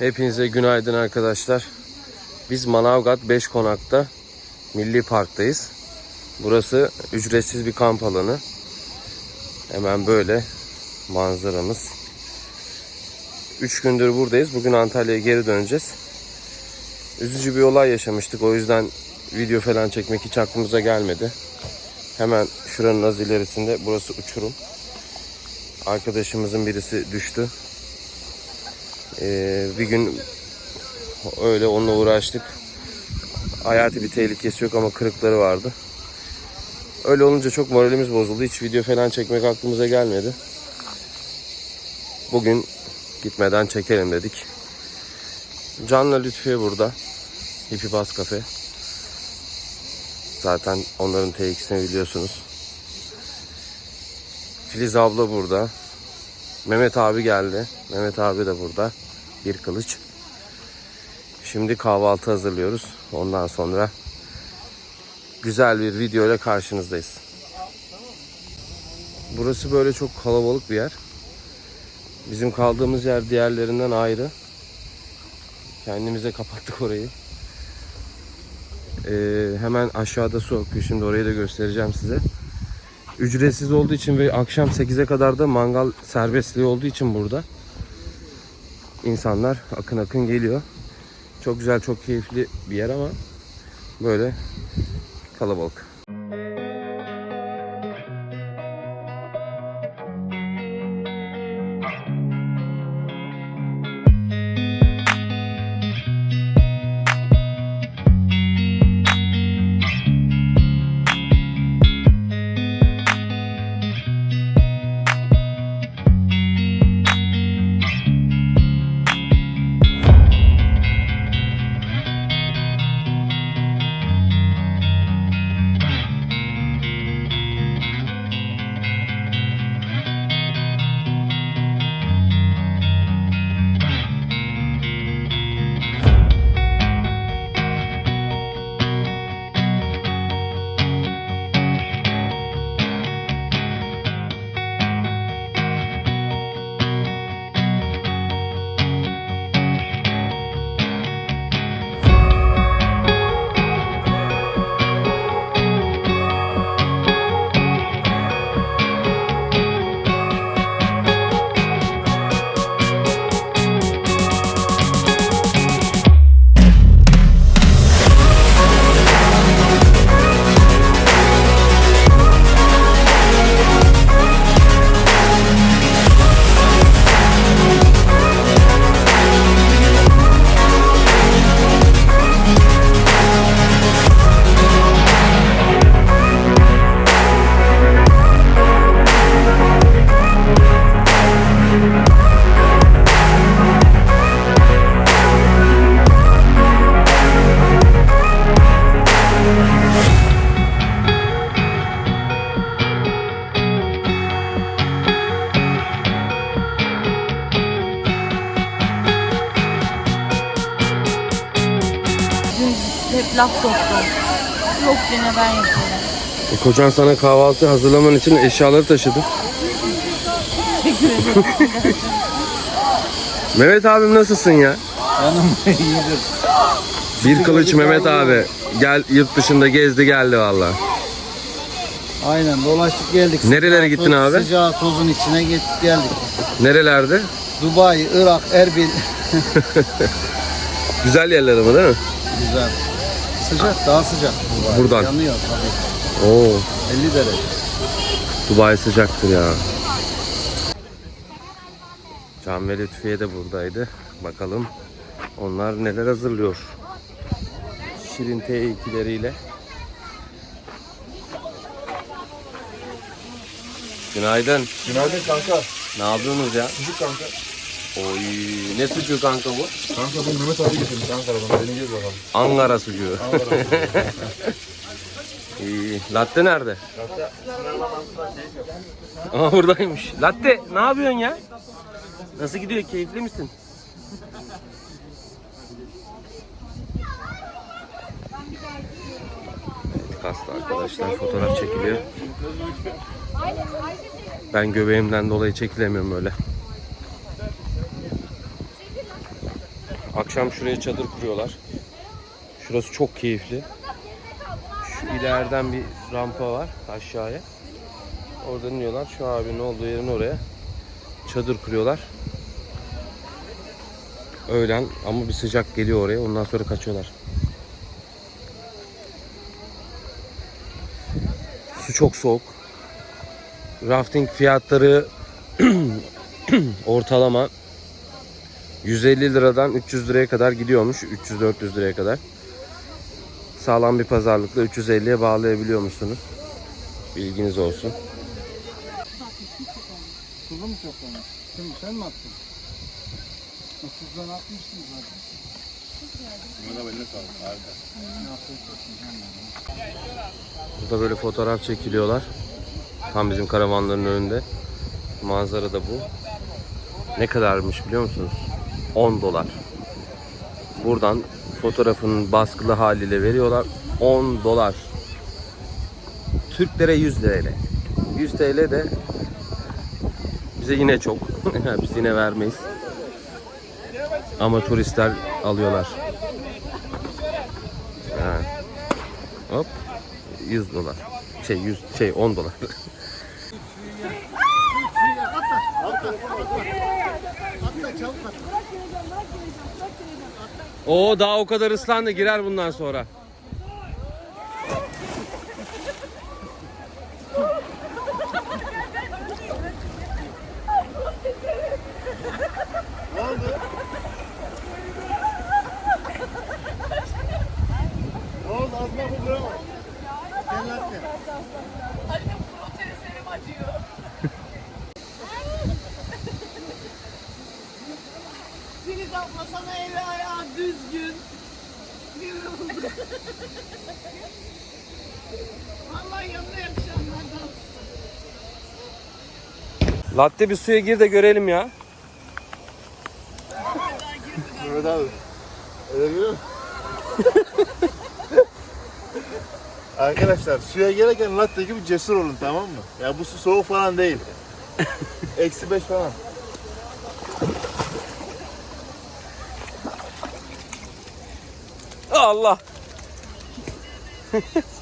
Hepinize günaydın arkadaşlar. Biz Manavgat 5 Konak'ta Milli Park'tayız. Burası ücretsiz bir kamp alanı. Hemen böyle manzaramız. 3 gündür buradayız. Bugün Antalya'ya geri döneceğiz. Üzücü bir olay yaşamıştık. O yüzden video falan çekmek hiç aklımıza gelmedi. Hemen şuranın az ilerisinde burası uçurum. Arkadaşımızın birisi düştü. Ee, bir gün öyle onunla uğraştık. Hayati bir tehlikesi yok ama kırıkları vardı. Öyle olunca çok moralimiz bozuldu. Hiç video falan çekmek aklımıza gelmedi. Bugün gitmeden çekelim dedik. Can'la Lütfiye burada. Hippie Bus Cafe. Zaten onların TX'ini biliyorsunuz. Filiz abla burada. Mehmet abi geldi. Mehmet abi de burada. Bir kılıç. Şimdi kahvaltı hazırlıyoruz. Ondan sonra güzel bir video ile karşınızdayız. Burası böyle çok kalabalık bir yer. Bizim kaldığımız yer diğerlerinden ayrı. Kendimize kapattık orayı. Ee, hemen aşağıda su akıyor. Şimdi orayı da göstereceğim size. Ücretsiz olduğu için ve akşam 8'e kadar da mangal serbestliği olduğu için burada insanlar akın akın geliyor. Çok güzel, çok keyifli bir yer ama böyle kalabalık. Laf soktu. Yok yine ben yapıyorum. E, kocan sana kahvaltı hazırlaman için eşyaları taşıdı. Teşekkür ederim. Mehmet abim nasılsın ya? Canım iyidir. Bir kılıç Mehmet abi. Gel yurt dışında gezdi geldi valla. Aynen dolaştık geldik. Nerelere Sıcağı gittin toz- abi? Sıcağı tozun içine gittik geldik. Nerelerde? Dubai, Irak, Erbil. Güzel yerler ama değil mi? Güzel. Sıcak, daha sıcak. Dubai. Buradan. Yanıyor tabii. Oo, 50 derece. Dubai sıcaktır ya. Can ve Lütfiye de buradaydı. Bakalım onlar neler hazırlıyor. Şirin T2'leriyle. Günaydın. Günaydın kanka. Ne yapıyorsunuz ya? Sucuk kanka. Oy, ne sucuğu kanka bu? Kanka bu Mehmet abi getirmiş Ankara'dan. Deneyeceğiz bakalım. Ankara sucuğu. İyi. Latte nerede? Aa buradaymış. Latte ne yapıyorsun ya? Nasıl gidiyor? Keyifli misin? Kaslı arkadaşlar fotoğraf çekiliyor. Ben göbeğimden dolayı çekilemiyorum öyle. Akşam şuraya çadır kuruyorlar. Şurası çok keyifli. Şu ileriden bir rampa var aşağıya. Oradan iniyorlar. Şu abinin olduğu yerin oraya çadır kuruyorlar. Öğlen ama bir sıcak geliyor oraya. Ondan sonra kaçıyorlar. Su çok soğuk. Rafting fiyatları ortalama 150 liradan 300 liraya kadar gidiyormuş. 300-400 liraya kadar. Sağlam bir pazarlıkla 350'ye bağlayabiliyor musunuz? Bilginiz olsun. Tuzu mu çok olmuş? Kim sen mi attın? Tuzdan atmıştın zaten. Abi eline sağlık. Harika. Burada böyle fotoğraf çekiliyorlar. Tam bizim karavanların önünde. Manzara da bu. Ne kadarmış biliyor musunuz? 10 dolar. Buradan fotoğrafın baskılı haliyle veriyorlar. 10 dolar. Türklere 100 TL. 100 TL de bize yine çok. Biz yine vermeyiz. Ama turistler alıyorlar. Ha. Hop. 100 dolar. Şey 100 şey 10 dolar. O daha o kadar ıslandı girer bundan sonra. Ne oldu? Azma bu bravo. Gel latte. Filiz abla sana eli ayağı düzgün. Vallahi yanına yakışanlardan. Latte bir suya gir de görelim ya. Mehmet abi. Öyle biliyor musun? Arkadaşlar suya gelirken latte gibi cesur olun tamam mı? Ya bu su soğuk falan değil. Eksi beş falan. Allah.